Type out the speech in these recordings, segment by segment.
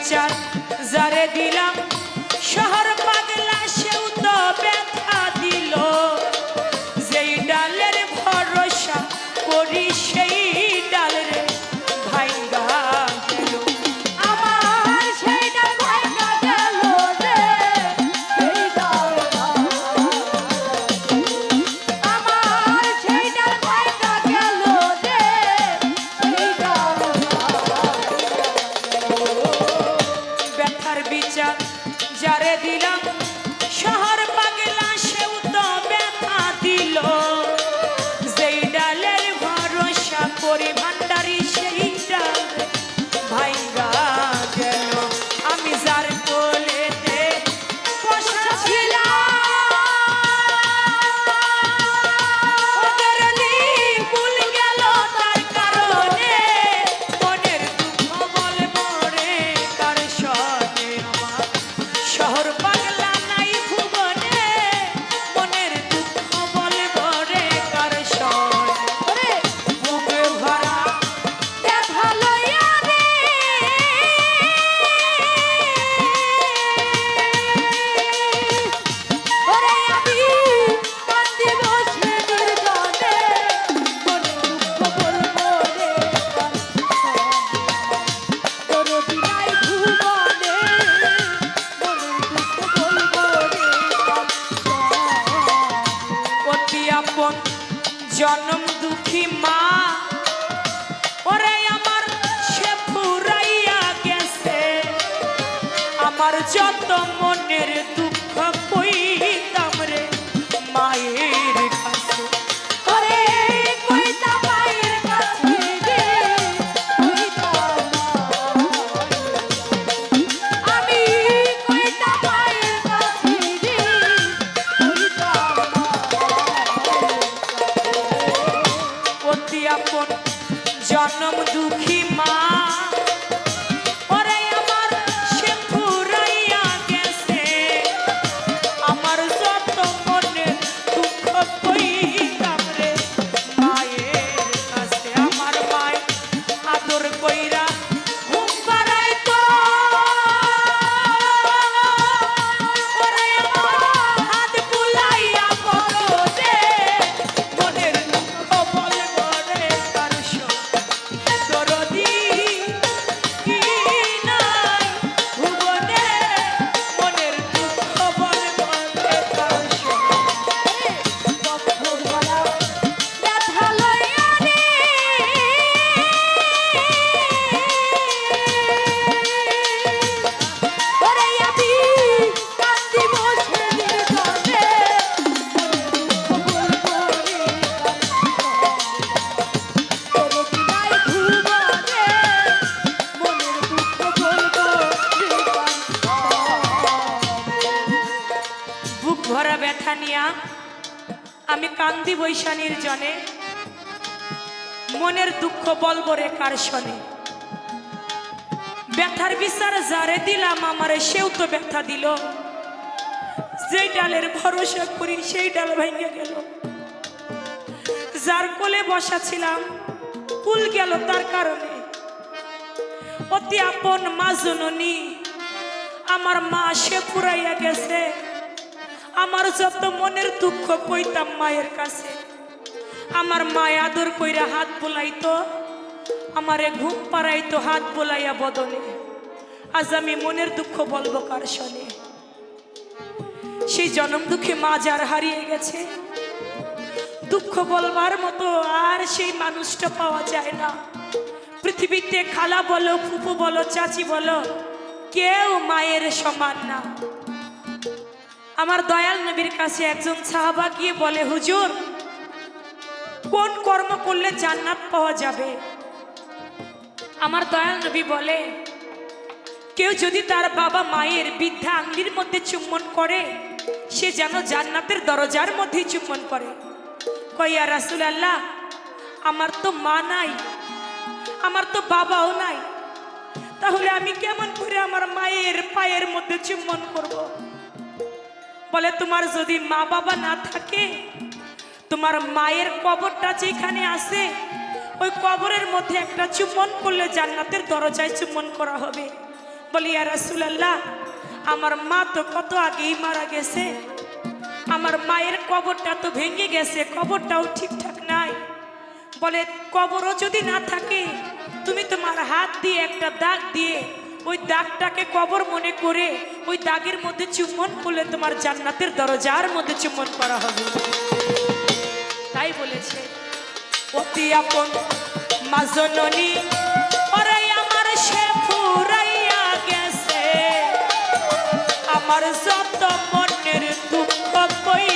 বিচার যারে দিলাম করে আমার যত মনের দুঃখ কইতাম রে মায়ের কাছে। ওরে কইতা মায়ের কাছে রে, আমি কইতা মায়ের কাছে রে। অতি আপন জনম দুঃখী মা ব্যথা আমি কান্দি বৈশানীর জনে। মনের দুঃখ বলব রে কার শনে? ব্যথার বিচার যারে দিলাম, আমারে সেও তো ব্যথা দিল। যেই ডালের ভরসা করি, সেই ডাল ভেঙে গেল। যার কোলে বসা ছিলাম কুল গেল তার কারণে। অতি আপন মা জননী, আমার মা সে ফুরাইয়া গেছে। আমার যত মনের দুঃখ কইতাম মায়ের কাছে, আমার মায় আদর কইরা হাত বোলাইতো, আমারে ঘুম পাড়াইতো, হাত বোলাইয়া বদলে আজ আমি মনের দুঃখ বলব কার শনে? সেই জনম দুঃখে মা যার হারিয়ে গেছে, দুঃখ বলবার মতো আর সেই মানুষটা পাওয়া যায় না। পৃথিবীতে খালা বলো, ফুপু বলো, চাচি বলো, কেউ মায়ের সমান না। আমার দয়াল নবীর কাছে একজন সাহাবা গিয়ে বলে, হুজুর, কোন কর্ম করলে জান্নাত পাওয়া যাবে আমার দয়াল নবী বলে, কেউ যদি তার বাবা মায়ের বৃদ্ধা আঙ্গির মধ্যে চুম্বন করে, সে যেন জান্নাতের দরজার মধ্যেই চুম্বন করে কইয়া রাসুল আল্লাহ আমার তো মা নাই, আমার তো বাবাও নাই, তাহলে আমি কেমন করে আমার মায়ের পায়ের মধ্যে চুম্বন করব। বলে, তোমার যদি মা বাবা না থাকে, তোমার মায়ের কবরটা যেখানে আছে, ওই কবরের মধ্যে একটা চুম্বন করলে জান্নাতের দরজায় চুম্বন করা হবে। বলি আর রাসূলুল্লাহ, আমার মা তো কত আগেই মারা গেছে। আমার মায়ের কবরটা তো ভেঙে গেছে, কবরটাও ঠিকঠাক নাই। বলে, কবরও যদি না থাকে, তুমি তোমার হাত দিয়ে একটা দাগ দিয়ে ওই দাগটাকে কবর মনে করে ওই দাগের মধ্যে চুম্বন করলে তোমার জান্নাতের দরজার মধ্যে চুম্বন করা হবে। তাই বলেছে, অতি আপন মাজননী ওরে আমার সে গেছে। আমার যত মনের দুঃখ বই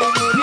মনোর